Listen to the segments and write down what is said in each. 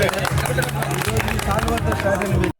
ఈరోజు ఈ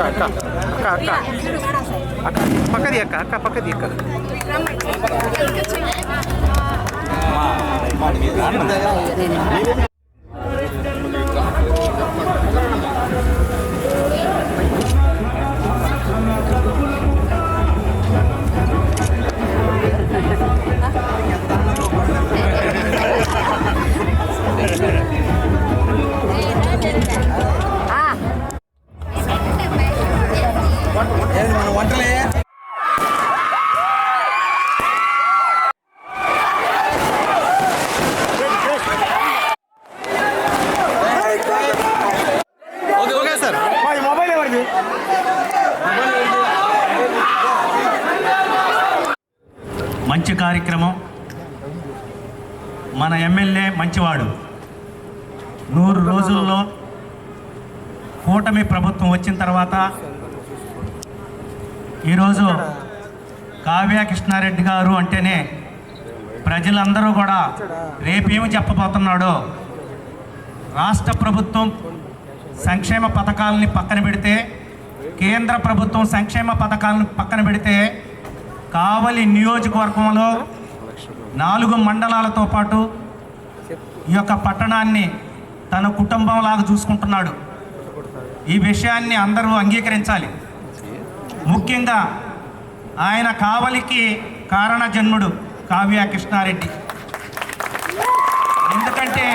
அக்கா அக்கா. அக்கா அக்கா. அக்கா பக்கதி அக்கா அக்கா பக்கதி அக்கா. மாணவி ఎమ్మెల్యే మంచివాడు. నూరు రోజుల్లో కూటమి ప్రభుత్వం వచ్చిన తర్వాత ఈరోజు కావ్య కృష్ణారెడ్డి గారు అంటేనే ప్రజలందరూ కూడా రేపేమి చెప్పబోతున్నాడో రాష్ట్ర ప్రభుత్వం సంక్షేమ పథకాలని పక్కన పెడితే కేంద్ర ప్రభుత్వం సంక్షేమ పథకాలను పక్కన పెడితే కావలి నియోజకవర్గంలో నాలుగు మండలాలతో పాటు ఈ యొక్క పట్టణాన్ని తన కుటుంబంలాగా చూసుకుంటున్నాడు. ఈ విషయాన్ని అందరూ అంగీకరించాలి. ముఖ్యంగా ఆయన కావలికి కారణ జన్ముడు కావ్య కృష్ణారెడ్డి. ఎందుకంటే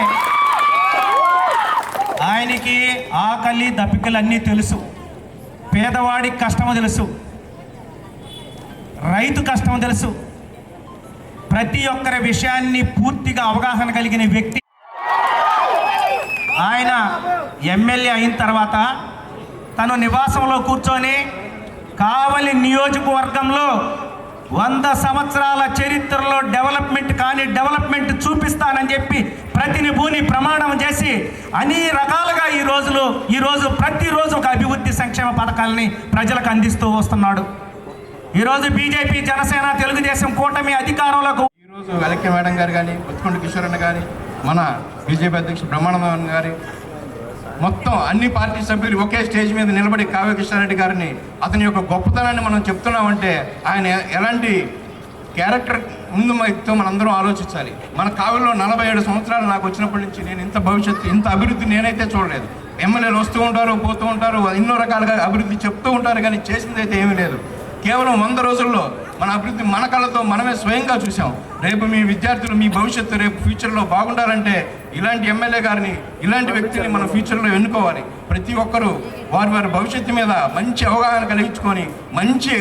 ఆయనకి ఆకలి దప్పికలన్నీ తెలుసు. పేదవాడికి కష్టము తెలుసు. రైతు కష్టం తెలుసు. ప్రతి ఒక్కరి విషయాన్ని పూర్తిగా అవగాహన కలిగిన వ్యక్తి ఆయన ఎమ్మెల్యే అయిన తర్వాత తను నివాసంలో కూర్చొని కావలి నియోజకవర్గంలో వంద సంవత్సరాల చరిత్రలో డెవలప్మెంట్ కానీ డెవలప్మెంట్ చూపిస్తానని చెప్పి ప్రతిని భూని ప్రమాణం చేసి అన్ని రకాలుగా ఈ రోజులు ఈ రోజు ప్రతిరోజు ఒక అభివృద్ధి సంక్షేమ పథకాలని ప్రజలకు అందిస్తూ వస్తున్నాడు. ఈరోజు బీజేపీ జనసేన తెలుగుదేశం కూటమి అధికారంలోకి ఈరోజు వెలక్కి మేడం గారు కానీ బతుకొండ కిషోర్ అన్న కానీ మన బీజేపీ అధ్యక్షుడు బ్రహ్మానందన్ గారి మొత్తం అన్ని పార్టీ సభ్యులు ఒకే స్టేజ్ మీద నిలబడి కావ్య కృష్ణారెడ్డి గారిని అతని యొక్క గొప్పతనాన్ని మనం చెప్తున్నామంటే ఆయన ఎలాంటి క్యారెక్టర్ ముందు వ్యక్తితో మనందరం ఆలోచించాలి. మన కావ్యలో నలభై ఏడు సంవత్సరాలు నాకు వచ్చినప్పటి నుంచి నేను ఇంత భవిష్యత్తు ఇంత అభివృద్ధి నేనైతే చూడలేదు. ఎమ్మెల్యేలు వస్తూ ఉంటారు పోతూ ఉంటారు ఎన్నో రకాలుగా అభివృద్ధి చెప్తూ ఉంటారు కానీ చేసింది అయితే ఏమీ లేదు. కేవలం వంద రోజుల్లో మన అభివృద్ధి మన కళ్ళతో మనమే స్వయంగా చూసాం రేపు మీ విద్యార్థులు మీ భవిష్యత్తు రేపు ఫ్యూచర్లో బాగుండాలంటే ఇలాంటి ఎమ్మెల్యే గారిని ఇలాంటి వ్యక్తిని మన ఫ్యూచర్లో ఎన్నుకోవాలి. ప్రతి ఒక్కరూ వారి వారి భవిష్యత్తు మీద మంచి అవగాహన కలిగించుకొని మంచి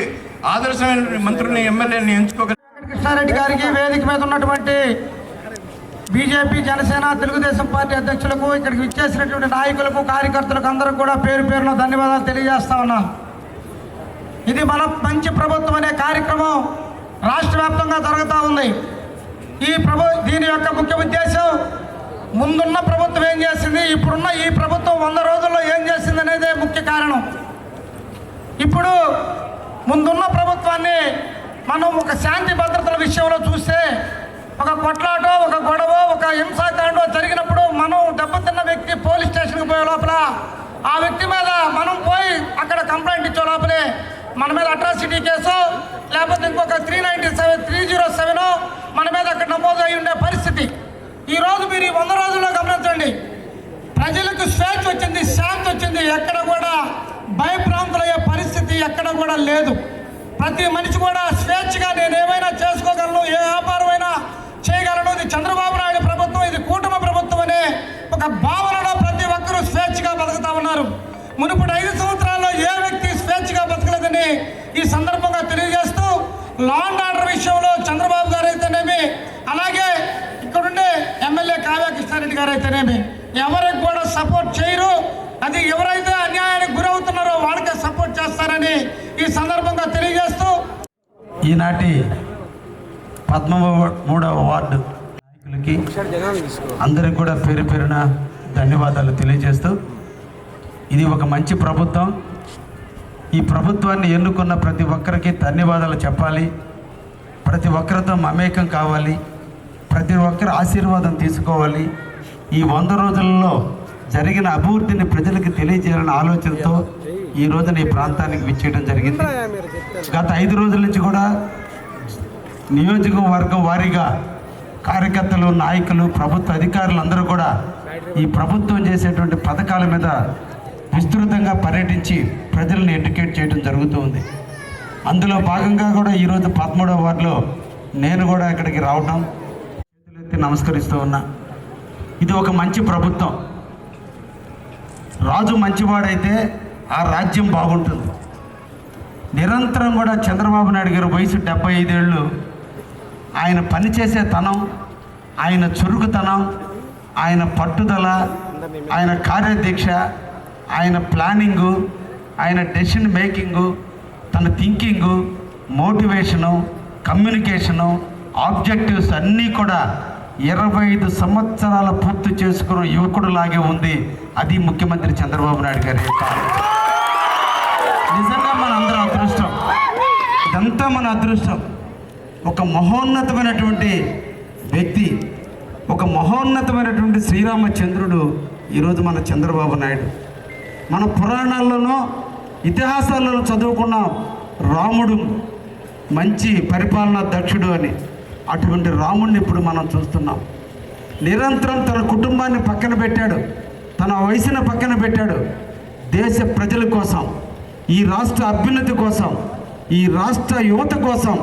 ఆదర్శమైన మంత్రుల్ని ఎమ్మెల్యేని ఎంచుకోగలి కృష్ణారెడ్డి గారికి వేదిక మీద ఉన్నటువంటి బీజేపీ జనసేన తెలుగుదేశం పార్టీ అధ్యక్షులకు ఇక్కడికి విచ్చేసినటువంటి నాయకులకు కార్యకర్తలకు అందరూ కూడా పేరు పేరున ధన్యవాదాలు తెలియజేస్తా ఉన్నాను ఇది మన మంచి ప్రభుత్వం అనే కార్యక్రమం రాష్ట్ర వ్యాప్తంగా జరుగుతూ ఉంది. ఈ ప్రభు దీని యొక్క ముఖ్య ఉద్దేశం ముందున్న ప్రభుత్వం ఏం చేసింది ఇప్పుడున్న ఈ ప్రభుత్వం వంద రోజుల్లో ఏం చేసింది అనేది ముఖ్య కారణం. ఇప్పుడు ముందున్న ప్రభుత్వాన్ని మనం ఒక శాంతి భద్రతల విషయంలో చూస్తే ఒక కొట్లాటో ఒక గొడవ ఒక హింసాకాండో జరిగినప్పుడు మనం దెబ్బతిన్న వ్యక్తి పోలీస్ స్టేషన్కి పోయే లోపల ఆ వ్యక్తి మీద మనం పోయి అక్కడ కంప్లైంట్ ఇచ్చే లోపలే మన మీద అట్రాసిటీ కేసు లేకపోతే ఇంకొక three ninety seven three zero seven మన మీద అక్కడ నమోదు అయి ఉండే పరిస్థితి. ఈరోజు మీరు ఈ వంద రోజుల్లో గమనించండి. ప్రజలకు స్వేచ్ఛ వచ్చింది శాంతి వచ్చింది ఎక్కడ కూడా భయభ్రాంతులయ్యే పరిస్థితి ఎక్కడ కూడా లేదు. ప్రతి మనిషి కూడా స్వేచ్ఛగా నేను ఏమైనా చేసుకోగలను ఏ వ్యాపారమైనా చేయగలను ఇది చంద్రబాబు నాయుడు ప్రభుత్వం ఇది కూటమి ప్రభుత్వం అనే ఒక భావనలో ప్రతి ఒక్కరూ స్వేచ్ఛగా బతుకుతా ఉన్నారు. మునుపటి ఐదు సంవత్సరాల్లో ఏ వ్యక్తి స్వేచ్ఛగా బతకలేదని ఈ సందర్భంగా తెలియజేస్తూ లా అండ్ ఆర్డర్ విషయంలో చంద్రబాబు గారు అయితేనేమి అలాగే ఇక్కడుండే ఎమ్మెల్యే కావ్య కృష్ణారెడ్డి గారు అయితేనేమి ఎవరికి కూడా సపోర్ట్ చేయరు. అది ఎవరైతే అన్యాయానికి గురవుతున్నారో వాళ్ళకే సపోర్ట్ చేస్తారని ఈ సందర్భంగా తెలియజేస్తూ ఈనాటి పద్మ మూడవ వార్డు నాయకులకి అందరికి కూడా పేరు పేరున ధన్యవాదాలు తెలియజేస్తూ ఇది ఒక మంచి ప్రభుత్వం. ఈ ప్రభుత్వాన్ని ఎన్నుకున్న ప్రతి ఒక్కరికి ధన్యవాదాలు చెప్పాలి. ప్రతి ఒక్కరితో మమేకం కావాలి. ప్రతి ఒక్కరి ఆశీర్వాదం తీసుకోవాలి. ఈ వంద రోజుల్లో జరిగిన అభివృద్ధిని ప్రజలకు తెలియజేయాలనే ఆలోచనతో ఈ రోజున ఈ ప్రాంతానికి విచ్చేయడం జరిగింది. గత ఐదు రోజుల నుంచి కూడా నియోజకవర్గం వారీగా కార్యకర్తలు నాయకులు ప్రభుత్వ అధికారులు అందరూ కూడా ఈ ప్రభుత్వం చేసేటువంటి పథకాల మీద విస్తృతంగా పర్యటించి ప్రజల్ని ఎడ్యుకేట్ చేయడం జరుగుతూ ఉంది. అందులో భాగంగా కూడా ఈరోజు పదమూడవ వార్డులో నేను కూడా ఇక్కడికి రావడం చేతులెత్తి నమస్కరిస్తూ ఉన్నా. ఇది ఒక మంచి ప్రభుత్వం. రాజు మంచివాడైతే ఆ రాజ్యం బాగుంటుంది. నిరంతరం కూడా చంద్రబాబు నాయుడు గారి వయసు డెబ్బై ఐదేళ్ళు ఆయన పనిచేసే తనం ఆయన చురుకుతనం ఆయన పట్టుదల ఆయన కార్యదీక్ష ఆయన ప్లానింగు ఆయన డెసిషన్ మేకింగు తన థింకింగు మోటివేషను కమ్యూనికేషను ఆబ్జెక్టివ్స్ అన్నీ కూడా ఇరవై ఐదు సంవత్సరాల పూర్తి చేసుకున్న యువకుడు లాగే ఉంది. అది ముఖ్యమంత్రి చంద్రబాబు నాయుడు గారి నిజంగా మన అందరం అదృష్టం ఇదంతా మన అదృష్టం. ఒక మహోన్నతమైనటువంటి వ్యక్తి ఒక మహోన్నతమైనటువంటి శ్రీరామచంద్రుడు ఈరోజు మన చంద్రబాబు నాయుడు. మన పురాణాల్లోనూ ఇతిహాసాలలో చదువుకున్న రాముడు మంచి పరిపాలనా దక్షుడు అని. అటువంటి రాముడిని ఇప్పుడు మనం చూస్తున్నాం. నిరంతరం తన కుటుంబాన్ని పక్కన పెట్టాడు. తన వయసును పక్కన పెట్టాడు. దేశ ప్రజల కోసం ఈ రాష్ట్ర అభ్యున్నతి కోసం ఈ రాష్ట్ర యువత కోసం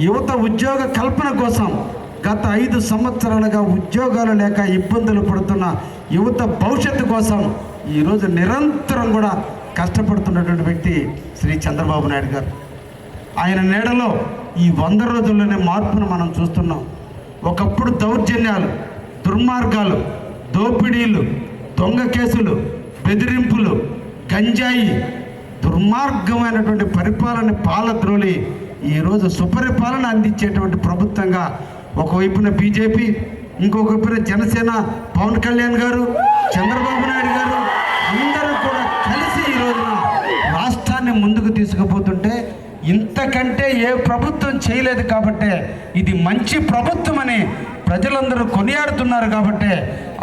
యువత ఉద్యోగ కల్పన కోసం గత ఐదు సంవత్సరాలుగా ఉద్యోగాలు లేక ఇబ్బందులు పడుతున్న యువత భవిష్యత్తు కోసం ఈరోజు నిరంతరం కూడా కష్టపడుతున్నటువంటి వ్యక్తి శ్రీ చంద్రబాబు నాయుడు గారు. ఆయన నీడలో ఈ వంద రోజుల్లోనే మార్పును మనం చూస్తున్నాం. ఒకప్పుడు దౌర్జన్యాలు దుర్మార్గాలు దోపిడీలు దొంగ కేసులు బెదిరింపులు గంజాయి దుర్మార్గమైనటువంటి పరిపాలన పాలద్రోలి ఈరోజు సుపరిపాలన అందించేటువంటి ప్రభుత్వంగా ఒకవైపున బీజేపీ ఇంకొక వైపున జనసేన పవన్ కళ్యాణ్ గారు చంద్రబాబు నాయుడు గారు తీసుకుపోతుంటే ఇంతకంటే ఏ ప్రభుత్వం చేయలేదు కాబట్టే ఇది మంచి ప్రభుత్వం అని ప్రజలందరూ కొనియాడుతున్నారు కాబట్టే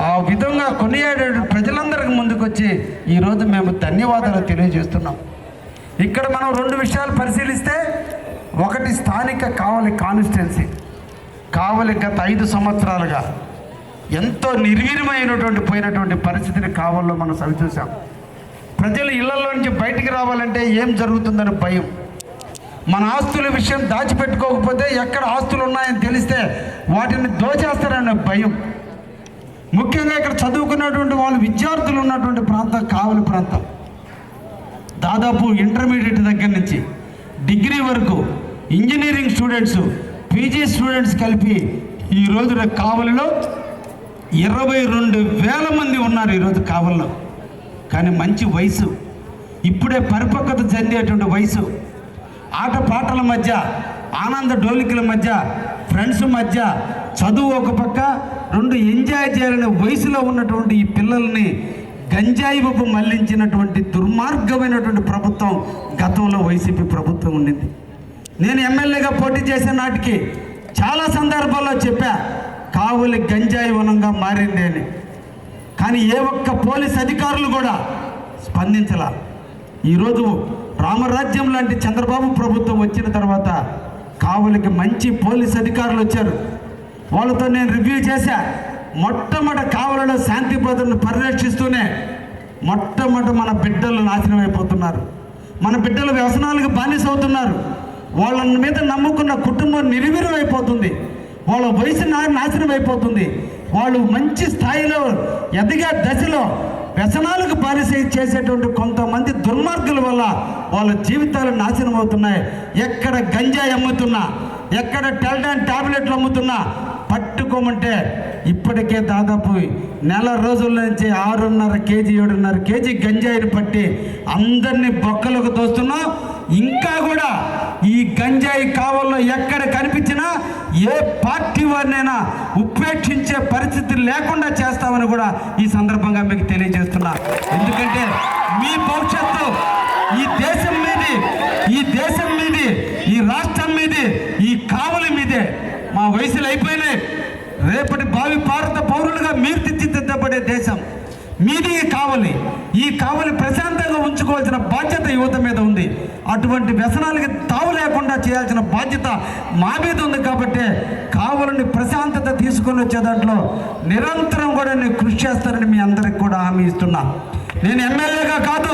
ఆ విధంగా కొనియాడే ప్రజలందరికి ముందుకొచ్చి ఈరోజు మేము ధన్యవాదాలు తెలియజేస్తున్నాం. ఇక్కడ మనం రెండు విషయాలు పరిశీలిస్తే ఒకటి స్థానిక కావలి కాన్స్టిట్యున్సీ. కావలి గత ఐదు సంవత్సరాలుగా ఎంతో నిర్వీర్యమైనటువంటి పోయినటువంటి పరిస్థితిని కావల్లో మనం సరిచూసాం. ప్రజలు ఇళ్ళలో నుంచి బయటికి రావాలంటే ఏం జరుగుతుందని భయం. మన ఆస్తుల విషయం దాచిపెట్టుకోకపోతే ఎక్కడ ఆస్తులు ఉన్నాయని తెలిస్తే వాటిని దోచేస్తారనే భయం. ముఖ్యంగా ఇక్కడ చదువుకున్నటువంటి వాళ్ళు విద్యార్థులు ఉన్నటువంటి ప్రాంతం కావలి ప్రాంతం. దాదాపు ఇంటర్మీడియట్ దగ్గర నుంచి డిగ్రీ వరకు ఇంజనీరింగ్ స్టూడెంట్స్ పీజీ స్టూడెంట్స్ కలిపి ఈ రోజున కావలిలో ఇరవై రెండు వేల మంది ఉన్నారు ఈరోజు కావలిలో. కానీ మంచి వయసు. ఇప్పుడే పరిపక్వత చెందేటువంటి వయసు. ఆట పాటల మధ్య ఆనంద డోలికల మధ్య ఫ్రెండ్స్ మధ్య చదువు ఒక పక్క రెండు ఎంజాయ్ చేయాలనే వయసులో ఉన్నటువంటి ఈ పిల్లల్ని గంజాయి వైపు మళ్ళించినటువంటి దుర్మార్గమైనటువంటి ప్రభుత్వం గతంలో వైసీపీ ప్రభుత్వం ఉండింది. నేను ఎమ్మెల్యేగా పోటీ చేసే నాటికి చాలా సందర్భాల్లో చెప్పా కావులి గంజాయి వనంగా మారింది అని. కానీ ఏ ఒక్క పోలీస్ అధికారులు కూడా స్పందించాల. ఈరోజు రామరాజ్యం లాంటి చంద్రబాబు ప్రభుత్వం వచ్చిన తర్వాత కావులకి మంచి పోలీస్ అధికారులు వచ్చారు. వాళ్ళతో నేను రివ్యూ చేశా. మొట్టమొదటి కావలలో శాంతి భద్రతను పరిరక్షిస్తూనే మొట్టమొదటి మన బిడ్డలు నాశనం అయిపోతున్నారు. మన బిడ్డలు వ్యసనాలకు బానిస అవుతున్నారు. వాళ్ళ మీద నమ్ముకున్న కుటుంబం నిర్వీర్యం అయిపోతుంది. వాళ్ళ వయసు నా నాశనం అయిపోతుంది. వాళ్ళు మంచి స్థాయిలో ఎదిగే దశలో వ్యసనాలకు బానిస చేసేటువంటి కొంతమంది దుర్మార్గుల వల్ల వాళ్ళ జీవితాలు నాశనం అవుతున్నాయి. ఎక్కడ గంజాయి అమ్ముతున్నా ఎక్కడ టెల్డాన్ టాబ్లెట్లు అమ్ముతున్నా పట్టుకోమంటే ఇప్పటికే దాదాపు నెల రోజుల నుంచి ఆరున్నర కేజీ ఏడున్నర కేజీ గంజాయిని పట్టి అందరినీ బొక్కలకు తోస్తున్నాం ఇంకా కూడా ఈ గంజాయి కావల్లో ఎక్కడ కనిపించినా ఏ పార్టీ వారినైనా ఉపేక్షించే పరిస్థితి లేకుండా చేస్తామని కూడా ఈ సందర్భంగా మీకు తెలియజేస్తున్నా. ఎందుకంటే మీ భవిష్యత్తు ఈ దేశం మీది ఈ దేశం మీది ఈ రాష్ట్రం మీది ఈ కావుల మీదే. మా వయసులు అయిపోయినాయి. రేపటి భావి భారత పౌరులుగా మీరు తీర్చిదిద్దబడే దేశం. మీది కావలి. ఈ కావలి ప్రశాంతంగా ఉంచుకోవాల్సిన బాధ్యత యువత మీద ఉంది. అటువంటి వ్యసనాలకి తావు లేకుండా చేయాల్సిన బాధ్యత మా మీద ఉంది కాబట్టి కావలిని ప్రశాంతత తీసుకొని వచ్చే దాంట్లో నిరంతరం కూడా నేను కృషి చేస్తానని మీ అందరికి కూడా హామీ ఇస్తున్నా. నేను ఎమ్మెల్యేగా కాదు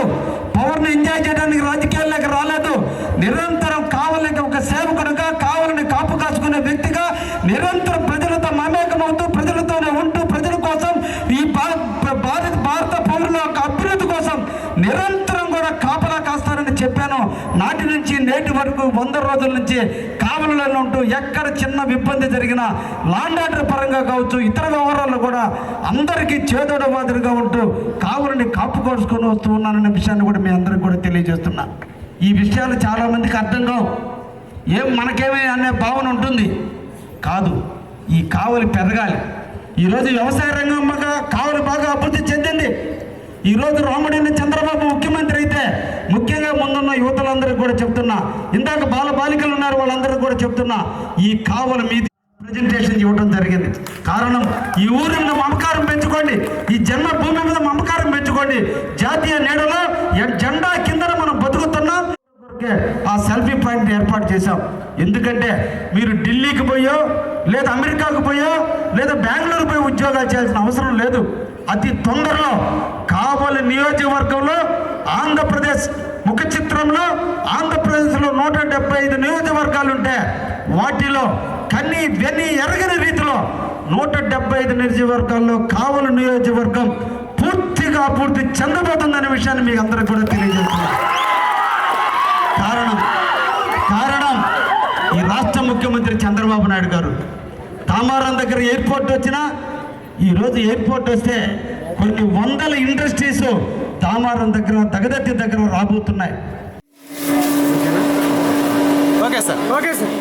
పవర్ని ఎంజాయ్ చేయడానికి రాజకీయాల్లోకి రాలేదు. నిరంతరం కావలికి ఒక సేవకుడుగా కావలిని కాపు కాసుకునే వ్యక్తిగా నిరంతరం ప్రజలతో మమేకమవుతూ ప్రజలతోనే ఉంటూ ప్రజల కోసం ఈ భా- భారత భారత పౌరుల యొక్క అభ్యున్నతి కోసం నిరంతరం కూడా కాపలా కాస్తానని చెప్పాను నాటి నుంచి నేటి వరకు వంద రోజుల నుంచి కావలలో ఉంటూ ఎక్కడ చిన్న ఇబ్బంది జరిగినా లాండ్ ఆర్డర్ పరంగా కావచ్చు ఇతర వ్యవహారాల్లో కూడా అందరికీ చేదోడ మాదిరిగా ఉంటూ కావులని కాపుకోసుకొని వస్తూ ఉన్నాననే విషయాన్ని కూడా మీ అందరికి కూడా తెలియజేస్తున్నా. ఈ విషయాలు చాలామందికి అర్థం కావు. ఏం మనకేమే అనే భావన ఉంటుంది. కాదు ఈ కావలి పెరగాలి. ఈరోజు వ్యవసాయ రంగం కావలి బాగా అభివృద్ధి చెందింది. ఈరోజు రాముడిని చంద్రబాబు ముఖ్యమంత్రి అయితే ముఖ్యంగా ముందున్న యువతలందరికీ కూడా చెప్తున్నా. ఇందాక బాల బాలికలు ఉన్నారు వాళ్ళందరికీ కూడా చెప్తున్నా. ఈ కావలి మీది ప్రజెంటేషన్ ఇవ్వడం జరిగింది. కారణం ఈ ఊరి మీద మమకారం పెంచుకోండి. ఈ జన్మభూమి మీద మమకారం పెంచుకోండి. జాతీయ నీడలో జెండా కిందన మనం బతుకుతున్నాం ఆ సెల్ఫీ పాయింట్ ఏర్పాటు చేశాం. ఎందుకంటే మీరు ఢిల్లీకి పోయో లేదా అమెరికాకు పోయో లేదా బెంగళూరు పోయి ఉద్యోగాలు చేయాల్సిన అవసరం లేదు. అతి తొందరలో కావలి నియోజకవర్గంలో ఆంధ్రప్రదేశ్ ముఖ చిత్రంలో ఆంధ్రప్రదేశ్లో నూట డెబ్బై ఐదు నియోజకవర్గాలు ఉంటే వాటిలో కన్ని వెన్ని ఎరగని రీతిలో నూట డెబ్బై ఐదు నియోజకవర్గాల్లో కావలి నియోజకవర్గం పూర్తిగా పూర్తి చెందబోతుందనే విషయాన్ని మీకు అందరికీ కూడా తెలియజేస్తున్నారు కారణం కారణం ఈ రాష్ట్ర ముఖ్యమంత్రి చంద్రబాబు నాయుడు గారు. తామారం దగ్గర ఎయిర్పోర్ట్ వచ్చినా ఈరోజు ఎయిర్పోర్ట్ వస్తే కొన్ని వందల ఇండస్ట్రీస్ తామారం దగ్గర తగదత్తి దగ్గర రాబోతున్నాయి. Okay sir. Okay sir.